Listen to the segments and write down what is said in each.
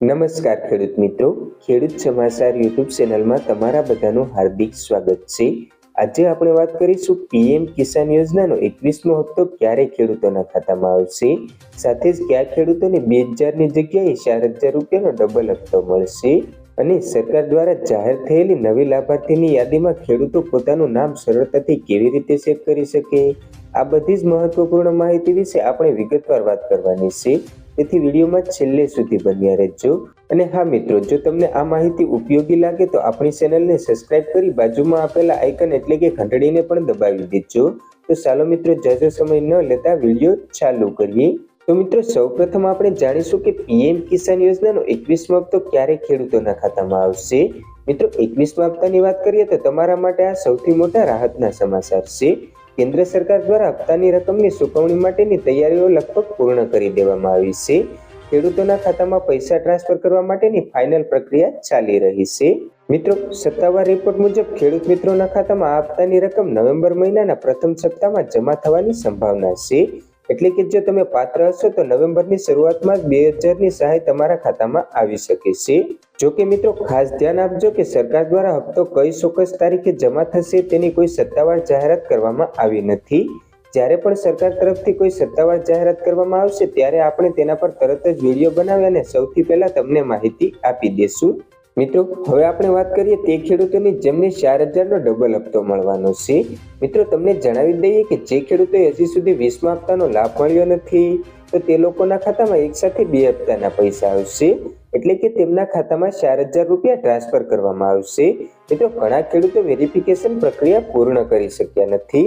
નમસ્કાર ખેડૂત મિત્રો. ખેડૂત સમાચાર યુટ્યુબ ચેનલમાં તમારા બધાનું હાર્દિક સ્વાગત છે. આજે આપણે વાત કરીશું પીએમ કિસાન યોજનાનો એકવીસમો હપ્તો ક્યારે ખેડૂતોના ખાતામાં આવશે? સાથે જ કયા ખેડૂતોને બે હજારની જગ્યાએ ચાર હજાર રૂપિયાનો ડબલ હપ્તો મળશે? અને સરકાર દ્વારા જાહેર થયેલી નવી લાભાર્થીની યાદીમાં ખેડૂતો પોતાનું નામ સરળતાથી કેવી રીતે ચેક કરી શકે? આ બધી જ મહત્વપૂર્ણ માહિતી વિશે આપણે વિગતવાર વાત કરવાની છે. તેથી વિડીયોમાં છેલ્લે સુધી બન્યા રહેજો. અને હા મિત્રો, જો તમને આ માહિતી ઉપયોગી લાગે તો આપણી ચેનલને સબસ્ક્રાઇબ કરી બાજુમાં આપેલા આઇકન એટલે કે ઘંટડીને પણ દબાવી દેજો. તો ચાલો મિત્રો જાજો સમય ન લેતા વીડિયો ચાલુ કરીએ. તો મિત્રો, સૌપ્રથમ આપણે જાણીશું કે પીએમ કિસાન યોજનાનો એકવીસમો હપ્તો ક્યારે ખેડૂતોના ખાતામાં આવશે? મિત્રો, એકવીસમા હપ્તાની વાત કરીએ તો તમારા માટે આ સૌથી મોટા રાહતના સમાચાર છે. કેન્દ્ર સરકાર દ્વારા હપ્તાની રકમની ચૂકવણી માટેની તૈયારીઓ લગભગ પૂર્ણ કરી દેવામાં આવી છે. ખેડૂતોના ખાતામાં પૈસા ટ્રાન્સફર કરવા માટેની ફાઇનલ પ્રક્રિયા ચાલી રહી છે. મિત્રો, સત્તાવાર રિપોર્ટ મુજબ ખેડૂત મિત્રોના ખાતામાં આ હપ્તાની રકમ નવેમ્બર મહિનાના પ્રથમ સપ્તાહમાં જમા થવાની સંભાવના છે. એટલે કે જો તમે પાત્ર હશો તો નવેમ્બરની શરૂઆતમાં જ બે હજારની સહાય તમારા ખાતામાં આવી શકે છે. જો કે મિત્રો, ખાસ ધ્યાન આપજો કે સરકાર દ્વારા હપ્તો કઈ ચોક્કસ તારીખે જમા થશે તેની કોઈ સત્તાવાર જાહેરાત કરવામાં આવી નથી. જ્યારે પણ સરકાર તરફથી કોઈ સત્તાવાર જાહેરાત કરવામાં આવશે, ત્યારે આપણે તેના પર તરત જ વીડિયો બનાવી અને સૌથી પહેલા તમને માહિતી આપી દેશું. મિત્રો, હવે આપણે વાત કરીએ તે ખેડૂતોની જેમને ચાર હજારનો ડબલ હપ્તો મળવાનો છે. મિત્રો, તમને જણાવી દઈએ કે જે ખેડૂતોએ હજી સુધી વીસમા હપ્તાનો લાભ મળ્યો નથી, તો તે લોકોના ખાતામાં એક સાથે બે હપ્તાના પૈસા આવશે. એટલે કે તેમના ખાતામાં ચાર હજાર રૂપિયા ટ્રાન્સફર કરવામાં આવશે. મિત્રો, ઘણા ખેડૂતો વેરિફિકેશન પ્રક્રિયા પૂર્ણ કરી શક્યા નથી,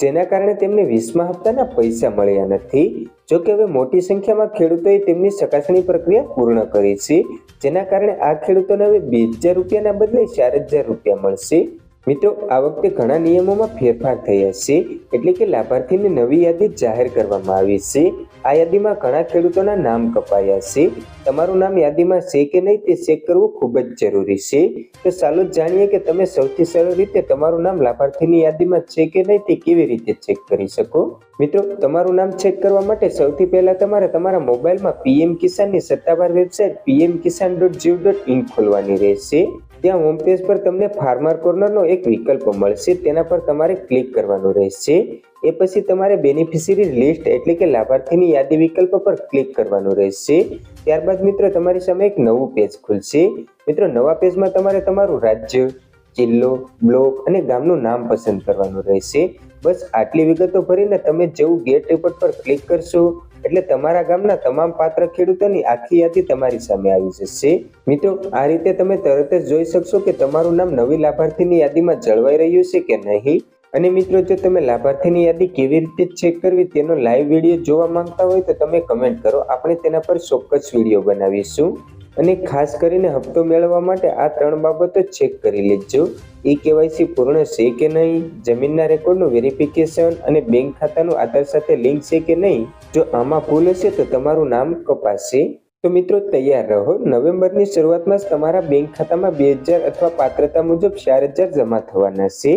જેના કારણે તેમને વીસમા હપ્તાના પૈસા મળ્યા નથી. જો કે હવે મોટી સંખ્યામાં ખેડૂતોએ તેમની ચકાસણી પ્રક્રિયા પૂર્ણ કરી છે. જેના કારણે આ ખેડૂતોને હવે બે હજાર રૂપિયાના બદલે ચાર હજાર રૂપિયા મળશે. મિત્રો, આ વખતે ઘણા નિયમોમાં ફેરફાર થયા છે, એટલે કે લાભાર્થીની નવી યાદી જાહેર કરવામાં આવી છે. આ યાદીમાં ઘણા ખેડૂતોના નામ કપાયા છે. તમારું નામ યાદીમાં છે કે નહીં તે ચેક કરવું ખૂબ જ જરૂરી છે. તો ચાલો જાણીએ કે તમે સૌથી સરળ રીતે તમારું નામ લાભાર્થીની યાદીમાં છે કે નહીં તે કેવી રીતે ચેક કરી શકો? મિત્રો, તમારું નામ ચેક કરવા માટે સૌથી પહેલા તમારે તમારા મોબાઈલમાં પીએમ કિસાનની સત્તાવાર website PM Kisan dot gov dot in ખોલવાની રહેશે. ત્યાં હોમ પેજ પર તમને ફાર્મર કોર્નરનો એક વિકલ્પ મળશે. તેના પર તમારે ક્લિક કરવાનું રહેશે. એ પછી તમારે બેનિફિશિયરી લિસ્ટ એટલે કે લાભાર્થીની યાદી વિકલ્પ પર ક્લિક કરવાનું રહેશે. ત્યારબાદ મિત્રો, તમારી સામે એક નવું પેજ ખુલશે. મિત્રો, નવા પેજમાં તમારે તમારું રાજ્ય, જિલ્લો, બ્લોક અને ગામનું નામ પસંદ કરવાનું રહેશે. બસ આટલી વિગતો ભરીને તમે જેવું ગેટ રિપોર્ટ પર ક્લિક કરશો એટલે તમારા ગામના તમામ પાત્ર ખેડૂતોની આખી યાદી તમારી સામે આવી જશે. મિત્રો, આ રીતે તમે તરત જ જોઈ શકશો કે તમારું નામ નવી લાભાર્થીની યાદીમાં જળવાઈ રહ્યું છે કે નહીં. અને મિત્રો, જો તમે લાભાર્થીની યાદી કેવી રીતે ચેક કરવી તેનો લાઈવ વીડિયો જોવા માંગતા હોય તો તમે કમેન્ટ કરો. આપણે તેના પર ચોક્કસ વીડિયો બનાવીશું. અને ખાસ કરીને હપ્તો મેળવવા માટે આ ત્રણ બાબતો ચેક કરી લેજો. ઈ કેવાયસી પૂર્ણ છે કે નહીં, જમીનના રેકોર્ડનું વેરિફિકેશન અને બેંક ખાતાનું આધાર સાથે લિંક છે કે નહીં, જો આમાં ભૂલ હશે તો તમારું નામ કપાશે. તો મિત્રો તૈયાર રહો, નવેમ્બરની શરૂઆતમાં જ તમારા બેંક ખાતામાં બે હજાર અથવા પાત્રતા મુજબ ચાર હજાર જમા થવાના છે.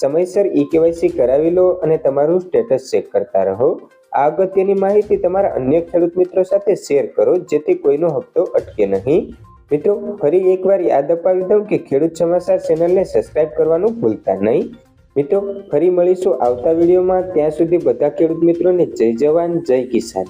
સમયસર ઈ કેવાયસી કરાવી લો અને તમારું સ્ટેટસ ચેક કરતા રહો. આ અગત્યની માહિતી તમારા અન્ય ખેડૂત મિત્રો સાથે શેર કરો, જેથી કોઈનો હપ્તો અટકે નહીં. મિત્રો, ફરી એકવાર યાદ અપાવી દઉં કે ખેડૂત સમાચાર ચેનલને સબસ્ક્રાઇબ કરવાનું ભૂલતા નહીં. મિત્રો, ફરી મળીશું આવતા વિડીયોમાં. ત્યાં સુધી બધા ખેડૂત મિત્રોને જય જવાન, જય કિસાન.